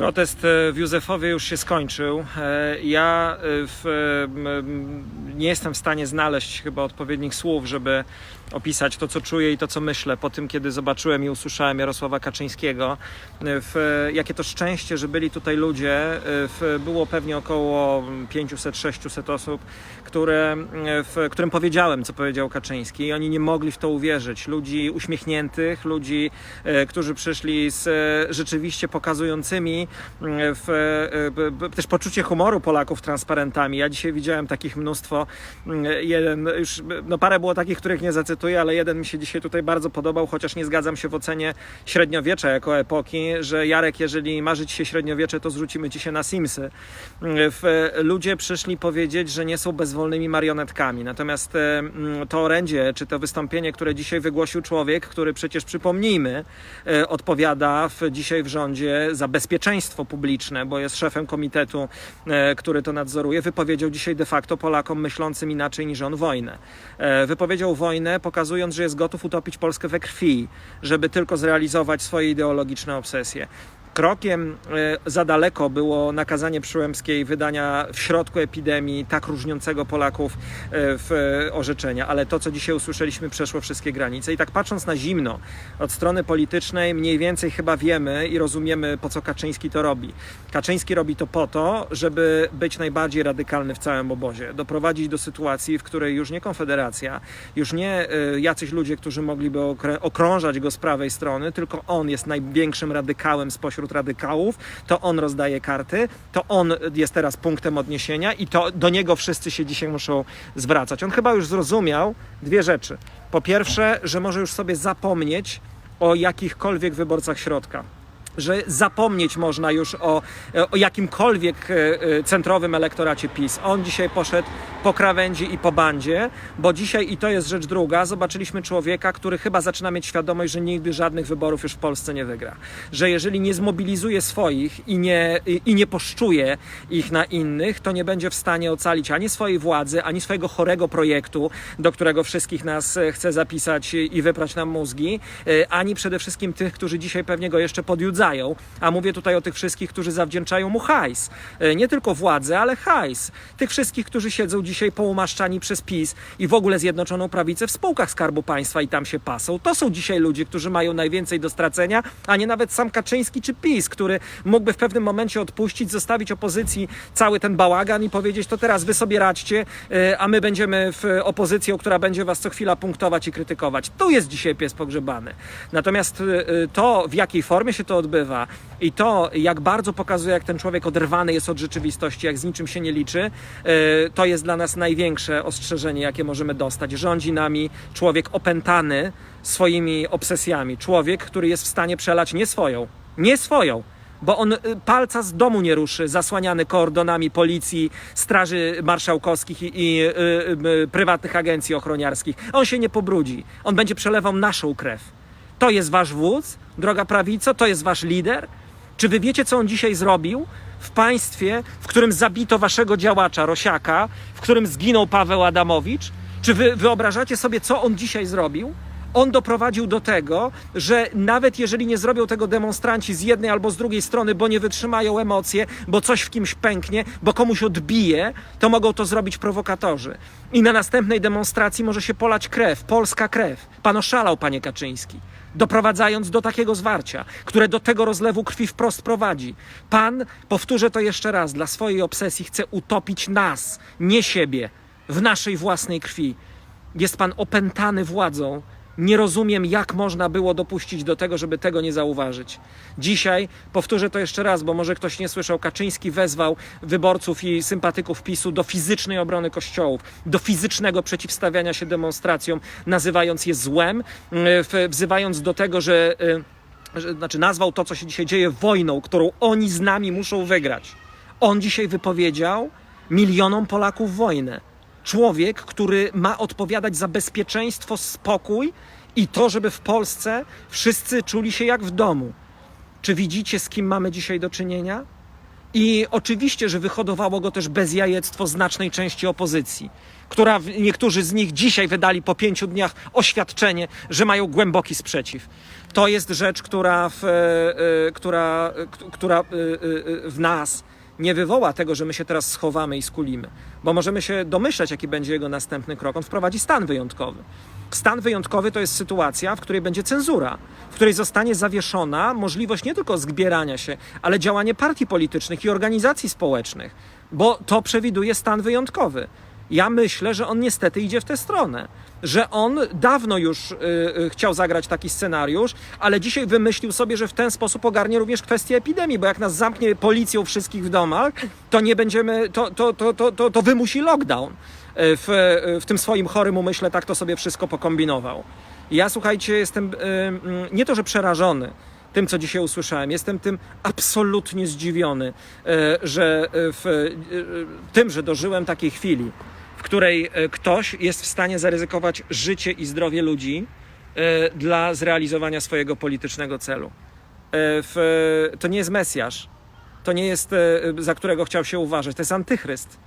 Protest e, w Józefowie już się skończył. E, Ja e, w, nie jestem w stanie znaleźć chyba odpowiednich słów, żeby opisać to, co czuję i to, co myślę po tym, kiedy zobaczyłem i usłyszałem Jarosława Kaczyńskiego. W, jakie to szczęście, że byli tutaj ludzie. W, było pewnie około 500-600 osób, które, w, którym powiedziałem, co powiedział Kaczyński i oni nie mogli w to uwierzyć. Ludzi uśmiechniętych, ludzi, którzy przyszli z rzeczywiście pokazującymi w, e, też poczucie humoru Polaków transparentami. Ja dzisiaj widziałem takich mnóstwo. M, Jeden, już no parę było takich, których nie zacytuję, ale jeden mi się dzisiaj tutaj bardzo podobał, chociaż nie zgadzam się w ocenie średniowiecza jako epoki, że Jarek, jeżeli marzy ci się średniowiecze, to zrzucimy ci się na Simsy. M, W, ludzie przyszli powiedzieć, że nie są bezwolnymi marionetkami. Natomiast e, m, to orędzie, czy to wystąpienie, które dzisiaj wygłosił człowiek, który przecież przypomnijmy, e, odpowiada w, dzisiaj w rządzie za bezpieczeństwo publiczne, bo jest szefem komitetu, e, który to nadzoruje, wypowiedział dzisiaj de facto Polakom myślącym inaczej niż on wojnę. E, Wypowiedział wojnę, pokazując, że jest gotów utopić Polskę we krwi, żeby tylko zrealizować swoje ideologiczne obsesje. Krokiem e, za daleko było nakazanie Przyłębskiej wydania w środku epidemii tak różniącego Polaków e, w orzeczenia, ale to, co dzisiaj usłyszeliśmy, przeszło wszystkie granice. I tak patrząc na zimno od strony politycznej, mniej więcej chyba wiemy i rozumiemy, po co Kaczyński to robi. Kaczyński robi to po to, żeby być najbardziej radykalny w całym obozie, doprowadzić do sytuacji, w której już nie Konfederacja, już nie e, jacyś ludzie, którzy mogliby okrążać go z prawej strony, tylko on jest największym radykałem spośród radykałów, to on rozdaje karty, to on jest teraz punktem odniesienia i to do niego wszyscy się dzisiaj muszą zwracać. On chyba już zrozumiał dwie rzeczy. Po pierwsze, że może już sobie zapomnieć o jakichkolwiek wyborcach środka że zapomnieć można już o, o jakimkolwiek e, e, centrowym elektoracie PiS. On dzisiaj poszedł po krawędzi i po bandzie, bo dzisiaj, i to jest rzecz druga, zobaczyliśmy człowieka, który chyba zaczyna mieć świadomość, że nigdy żadnych wyborów już w Polsce nie wygra. Że jeżeli nie zmobilizuje swoich i nie, i, i nie poszczuje ich na innych, to nie będzie w stanie ocalić ani swojej władzy, ani swojego chorego projektu, do którego wszystkich nas e, chce zapisać i wyprać nam mózgi, ani przede wszystkim tych, którzy dzisiaj pewnie go jeszcze podjudzają. A mówię tutaj o tych wszystkich, którzy zawdzięczają mu hajs. E, Nie tylko władzę, ale hajs. Tych wszystkich, którzy siedzą dzisiaj poumaszczani przez PiS i w ogóle Zjednoczoną Prawicę w spółkach Skarbu Państwa i tam się pasą. To są dzisiaj ludzie, którzy mają najwięcej do stracenia, a nie nawet sam Kaczyński czy PiS, który mógłby w pewnym momencie odpuścić, zostawić opozycji cały ten bałagan i powiedzieć, to teraz wy sobie radźcie, e, a my będziemy w opozycją, która będzie was co chwila punktować i krytykować. Tu jest dzisiaj pies pogrzebany. Natomiast e, to, w jakiej formie się to odbywa i to, jak bardzo pokazuje, jak ten człowiek oderwany jest od rzeczywistości, jak z niczym się nie liczy, e, to jest dla nas największe ostrzeżenie, jakie możemy dostać. Rządzi nami człowiek opętany swoimi obsesjami. Człowiek, który jest w stanie przelać nie swoją, nie swoją, bo on y, palca z domu nie ruszy, zasłaniany kordonami policji, straży marszałkowskich i, i y, y, prywatnych agencji ochroniarskich. On się nie pobrudzi. On będzie przelewał naszą krew. To jest wasz wódz, droga prawico, to jest wasz lider. Czy wy wiecie, co on dzisiaj zrobił? W państwie, w którym zabito waszego działacza Rosiaka, w którym zginął Paweł Adamowicz? Czy wy wyobrażacie sobie, co on dzisiaj zrobił? On doprowadził do tego, że nawet jeżeli nie zrobią tego demonstranci z jednej albo z drugiej strony, bo nie wytrzymają emocje, bo coś w kimś pęknie, bo komuś odbije, to mogą to zrobić prowokatorzy. I na następnej demonstracji może się polać krew, polska krew. Pan oszalał, panie Kaczyński doprowadzając do takiego zwarcia, które do tego rozlewu krwi wprost prowadzi. Pan, powtórzę to jeszcze raz, dla swojej obsesji chce utopić nas, nie siebie, w naszej własnej krwi. Jest pan opętany władzą. Nie rozumiem, jak można było dopuścić do tego, żeby tego nie zauważyć. Dzisiaj, powtórzę to jeszcze raz, bo może ktoś nie słyszał, Kaczyński wezwał wyborców i sympatyków PiSu do fizycznej obrony kościołów, do fizycznego przeciwstawiania się demonstracjom, nazywając je złem, w- wzywając do tego, yy, że znaczy nazwał to, co się dzisiaj dzieje, wojną, którą oni z nami muszą wygrać. On dzisiaj wypowiedział milionom Polaków wojnę. Człowiek, który ma odpowiadać za bezpieczeństwo, spokój i to, żeby w Polsce wszyscy czuli się jak w domu. Czy widzicie, z kim mamy dzisiaj do czynienia? I oczywiście, że wyhodowało go też bezjajectwo znacznej części opozycji, która niektórzy z nich dzisiaj wydali po pięciu dniach oświadczenie, że mają głęboki sprzeciw. To jest rzecz, która w, e, e, która, e, która w nas nie wywoła tego, że my się teraz schowamy i skulimy, bo możemy się domyślać, jaki będzie jego następny krok. On wprowadzi stan wyjątkowy. Stan wyjątkowy to jest sytuacja, w której będzie cenzura, w której zostanie zawieszona możliwość nie tylko zbierania się, ale działanie partii politycznych i organizacji społecznych, bo to przewiduje stan wyjątkowy. Ja myślę, że on niestety idzie w tę stronę, że on dawno już y, y, chciał zagrać taki scenariusz, ale dzisiaj wymyślił sobie, że w ten sposób ogarnie również kwestię epidemii, bo jak nas zamknie policją wszystkich w domach, to nie będziemy, to, to, to, to, to, to wymusi lockdown. Y, W, w tym swoim chorym umyśle tak to sobie wszystko pokombinował. Ja słuchajcie, jestem y, mm, nie to, że przerażony, tym, co dzisiaj usłyszałem. Jestem tym absolutnie zdziwiony, że w tym, że dożyłem takiej chwili, w której e, ktoś jest w stanie zaryzykować życie i zdrowie ludzi e, dla zrealizowania swojego politycznego celu. E, to nie jest Mesjasz. To nie jest, za którego chciał się uważać. To jest antychryst.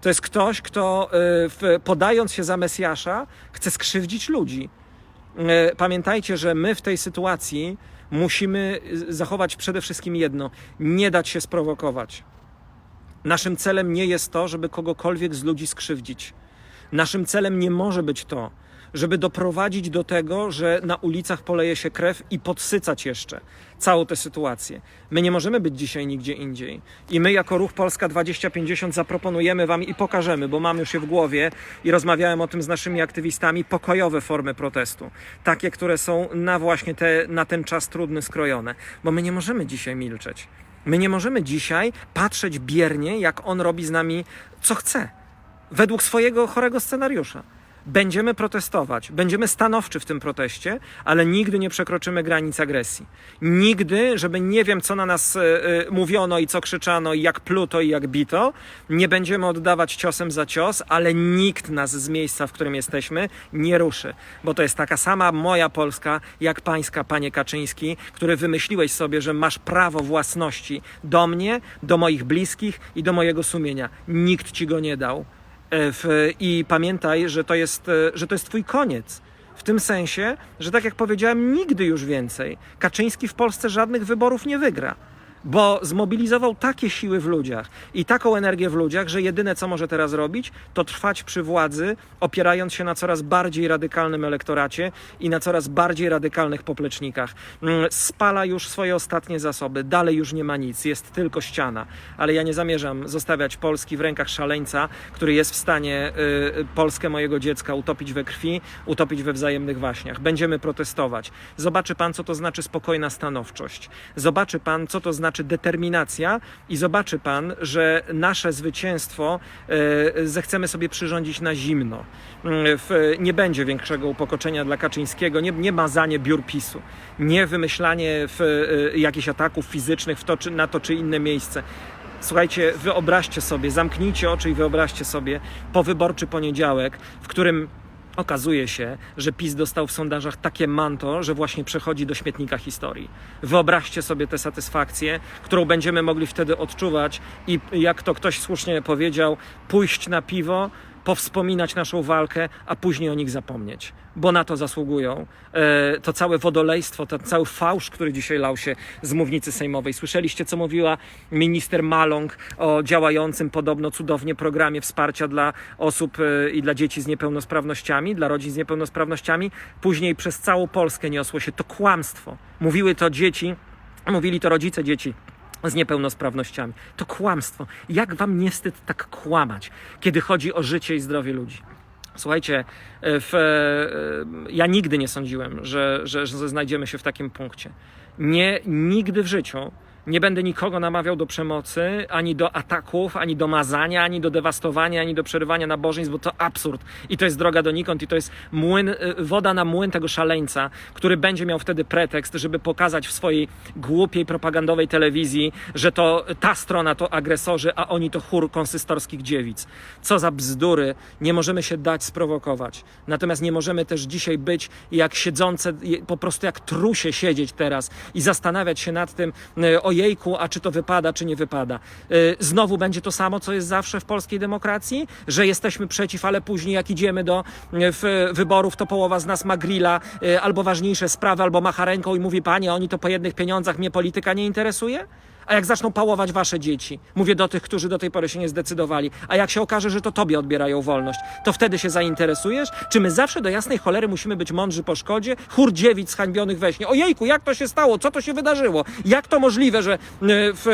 To jest ktoś, kto podając się za Mesjasza, chce skrzywdzić ludzi. Pamiętajcie, że my w tej sytuacji musimy zachować przede wszystkim jedno: nie dać się sprowokować. Naszym celem nie jest to, żeby kogokolwiek z ludzi skrzywdzić. Naszym celem nie może być to, żeby doprowadzić do tego, że na ulicach poleje się krew i podsycać jeszcze całą tę sytuację. My nie możemy być dzisiaj nigdzie indziej. I my, jako Ruch Polska 2050, zaproponujemy Wam i pokażemy, bo mam już je w głowie i rozmawiałem o tym z naszymi aktywistami, pokojowe formy protestu. Takie, które są na właśnie te, na ten czas trudny skrojone. Bo my nie możemy dzisiaj milczeć. My nie możemy dzisiaj patrzeć biernie, jak on robi z nami co chce według swojego chorego scenariusza. Będziemy protestować, będziemy stanowczy w tym proteście, ale nigdy nie przekroczymy granic agresji. Nigdy, żeby nie wiem, co na nas e, e, mówiono i co krzyczano, i jak pluto i jak bito, nie będziemy oddawać ciosem za cios, ale nikt nas z miejsca, w którym jesteśmy, nie ruszy. Bo to jest taka sama moja Polska, jak pańska, panie Kaczyński, który wymyśliłeś sobie, że masz prawo własności do mnie, do moich bliskich i do mojego sumienia. Nikt ci go nie dał. E, I pamiętaj, że to, jest, e, że to jest twój koniec. W tym sensie, że tak jak powiedziałem, nigdy już więcej Kaczyński w Polsce żadnych wyborów nie wygra. Bo zmobilizował takie siły w ludziach i taką energię w ludziach, że jedyne co może teraz robić, to trwać przy władzy, opierając się na coraz bardziej radykalnym elektoracie i na coraz bardziej radykalnych poplecznikach. Mm, Spala już swoje ostatnie zasoby, dalej już nie ma nic, jest tylko ściana. Ale ja nie zamierzam zostawiać Polski w rękach szaleńca, który jest w stanie y, Polskę mojego dziecka utopić we krwi, utopić we wzajemnych waśniach. Będziemy protestować. Zobaczy pan, co to znaczy spokojna stanowczość. Zobaczy pan, co to znaczy determinacja i zobaczy pan, że nasze zwycięstwo y, zechcemy sobie przyrządzić na zimno. W, nie będzie większego upokorzenia dla Kaczyńskiego, nie, nie mazanie biur PiSu, nie wymyślanie y, jakichś ataków fizycznych w to, czy, na to czy inne miejsce. Słuchajcie, wyobraźcie sobie, zamknijcie oczy i wyobraźcie sobie powyborczy poniedziałek, w którym okazuje się, że PiS dostał w sondażach takie manto, że właśnie przechodzi do śmietnika historii. Wyobraźcie sobie tę satysfakcję, którą będziemy mogli wtedy odczuwać i jak to ktoś słusznie powiedział, pójść na piwo, powspominać naszą walkę, a później o nich zapomnieć, bo na to zasługują. E, To całe wodolejstwo, ten cały fałsz, który dzisiaj lał się z mównicy sejmowej. Słyszeliście, co mówiła minister Maląg o działającym podobno cudownie programie wsparcia dla osób e, i dla dzieci z niepełnosprawnościami, dla rodzin z niepełnosprawnościami. Później przez całą Polskę niosło się to kłamstwo. Mówiły to dzieci, mówili to rodzice dzieci z niepełnosprawnościami. To kłamstwo. Jak wam nie wstyd tak kłamać, kiedy chodzi o życie i zdrowie ludzi? Słuchajcie, e, w, e, ja nigdy nie sądziłem, że, że, że znajdziemy się w takim punkcie. Nie, nigdy w życiu nie będę nikogo namawiał do przemocy, ani do ataków, ani do mazania, ani do dewastowania, ani do przerywania nabożeństw, bo to absurd. I to jest droga donikąd, i to jest młyn, y, woda na młyn tego szaleńca, który będzie miał wtedy pretekst, żeby pokazać w swojej głupiej propagandowej telewizji, że to ta strona to agresorzy, a oni to chór konsystorskich dziewic. Co za bzdury. Nie możemy się dać sprowokować. Natomiast nie możemy też dzisiaj być jak siedzące, po prostu jak trusie siedzieć teraz i zastanawiać się nad tym, y, o ojejku, a czy to wypada, czy nie wypada. Y, Znowu będzie to samo, co jest zawsze w polskiej demokracji, że jesteśmy przeciw, ale później jak idziemy do y, wyborów, to połowa z nas ma grilla, y, albo ważniejsze sprawy, albo macha ręką i mówi, panie, oni to po jednych pieniądzach, mnie polityka nie interesuje? A jak zaczną pałować wasze dzieci, mówię do tych, którzy do tej pory się nie zdecydowali, a jak się okaże, że to tobie odbierają wolność, to wtedy się zainteresujesz? Czy my zawsze do jasnej cholery musimy być mądrzy po szkodzie? Chór dziewic zhańbionych we śnie. Ojejku, jak to się stało? Co to się wydarzyło? Jak to możliwe, że, y, w,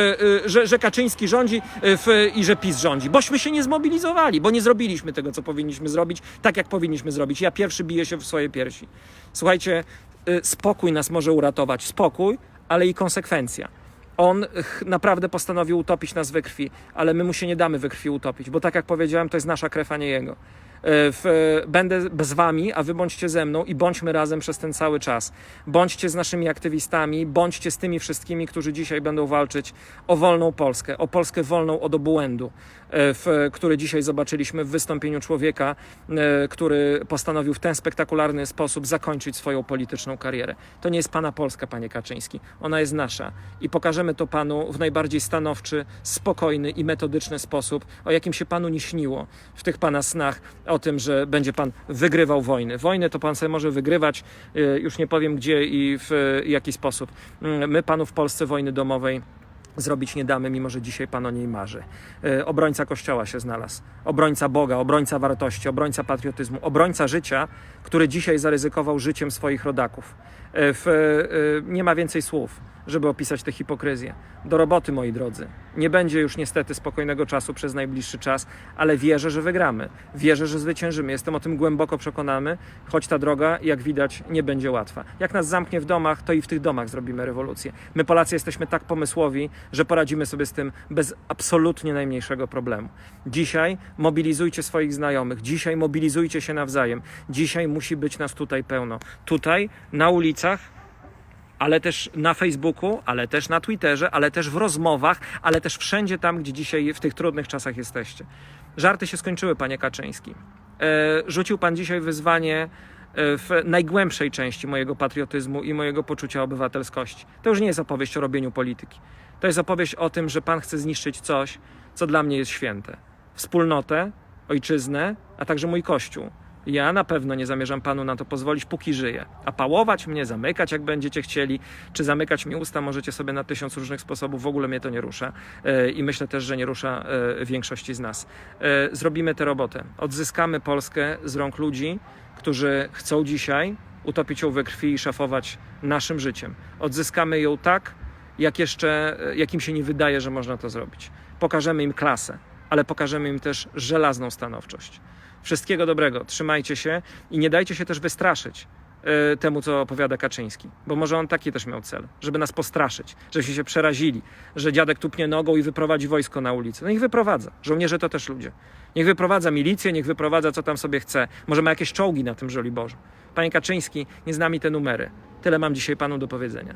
y, że, że Kaczyński rządzi y, w, i że PiS rządzi? Bośmy się nie zmobilizowali, bo nie zrobiliśmy tego, co powinniśmy zrobić, tak jak powinniśmy zrobić. Ja pierwszy biję się w swoje piersi. Słuchajcie, spokój nas może uratować. Spokój, ale i konsekwencja on naprawdę postanowił utopić nas we krwi, ale my mu się nie damy we krwi utopić, bo tak jak powiedziałem, to jest nasza krew, a nie jego. E, W, będę z wami, a wy bądźcie ze mną i bądźmy razem przez ten cały czas. Bądźcie z naszymi aktywistami, bądźcie z tymi wszystkimi, którzy dzisiaj będą walczyć o wolną Polskę, o Polskę wolną od obłędu, e, w, który dzisiaj zobaczyliśmy w wystąpieniu człowieka, e, który postanowił w ten spektakularny sposób zakończyć swoją polityczną karierę. To nie jest pana Polska, panie Kaczyński. Ona jest nasza i pokażemy to panu w najbardziej stanowczy, spokojny i metodyczny sposób, o jakim się panu nie śniło w tych pana snach, o tym, że będzie pan wygrywał wojny. Wojny to pan sobie może wygrywać, e, już nie powiem gdzie i w e, jaki sposób. Mm, My panu w Polsce wojny domowej zrobić nie damy, mimo że dzisiaj Pan o niej marzy. E, Obrońca Kościoła się znalazł, obrońca Boga, obrońca wartości, obrońca patriotyzmu, obrońca życia, który dzisiaj zaryzykował życiem swoich rodaków. W, nie ma więcej słów, żeby opisać tę hipokryzję. Do roboty, moi drodzy. Nie będzie już niestety spokojnego czasu przez najbliższy czas, ale wierzę, że wygramy. Wierzę, że zwyciężymy. Jestem o tym głęboko przekonany, choć ta droga, jak widać, nie będzie łatwa. Jak nas zamknie w domach, to i w tych domach zrobimy rewolucję. My, Polacy, jesteśmy tak pomysłowi, że poradzimy sobie z tym bez absolutnie najmniejszego problemu. Dzisiaj mobilizujcie swoich znajomych, dzisiaj mobilizujcie się nawzajem. Dzisiaj musi być nas tutaj pełno. Tutaj, na ulicach, ale też na Facebooku, ale też na Twitterze, ale też w rozmowach, ale też wszędzie tam, gdzie dzisiaj w tych trudnych czasach jesteście. Żarty się skończyły, panie Kaczyński. E, rzucił pan dzisiaj wyzwanie e, w najgłębszej części mojego patriotyzmu i mojego poczucia obywatelskości. To już nie jest opowieść o robieniu polityki. To jest opowieść o tym, że pan chce zniszczyć coś, co dla mnie jest święte. Wspólnotę, ojczyznę, a także mój kościół. Ja na pewno nie zamierzam panu na to pozwolić, póki żyję. A pałować mnie, zamykać jak będziecie chcieli, czy zamykać mi usta możecie sobie na tysiąc różnych sposobów, w ogóle mnie to nie rusza. E, I myślę też, że nie rusza e, większości z nas. E, Zrobimy tę robotę. Odzyskamy Polskę z rąk ludzi, którzy chcą dzisiaj utopić ją we krwi i szafować naszym życiem. Odzyskamy ją tak, jak jeszcze, jak im się nie wydaje, że można to zrobić. Pokażemy im klasę, ale pokażemy im też żelazną stanowczość. Wszystkiego dobrego, trzymajcie się i nie dajcie się też wystraszyć e, temu, co opowiada Kaczyński, bo może on taki też miał cel, żeby nas postraszyć, żebyśmy się przerazili, że dziadek tupnie nogą i wyprowadzi wojsko na ulicę. No niech wyprowadza. Żołnierze to też ludzie. Niech wyprowadza milicję, niech wyprowadza co tam sobie chce. Może ma jakieś czołgi na tym Żoliborzu. Panie Kaczyński, nie z nami te numery. Tyle mam dzisiaj panu do powiedzenia.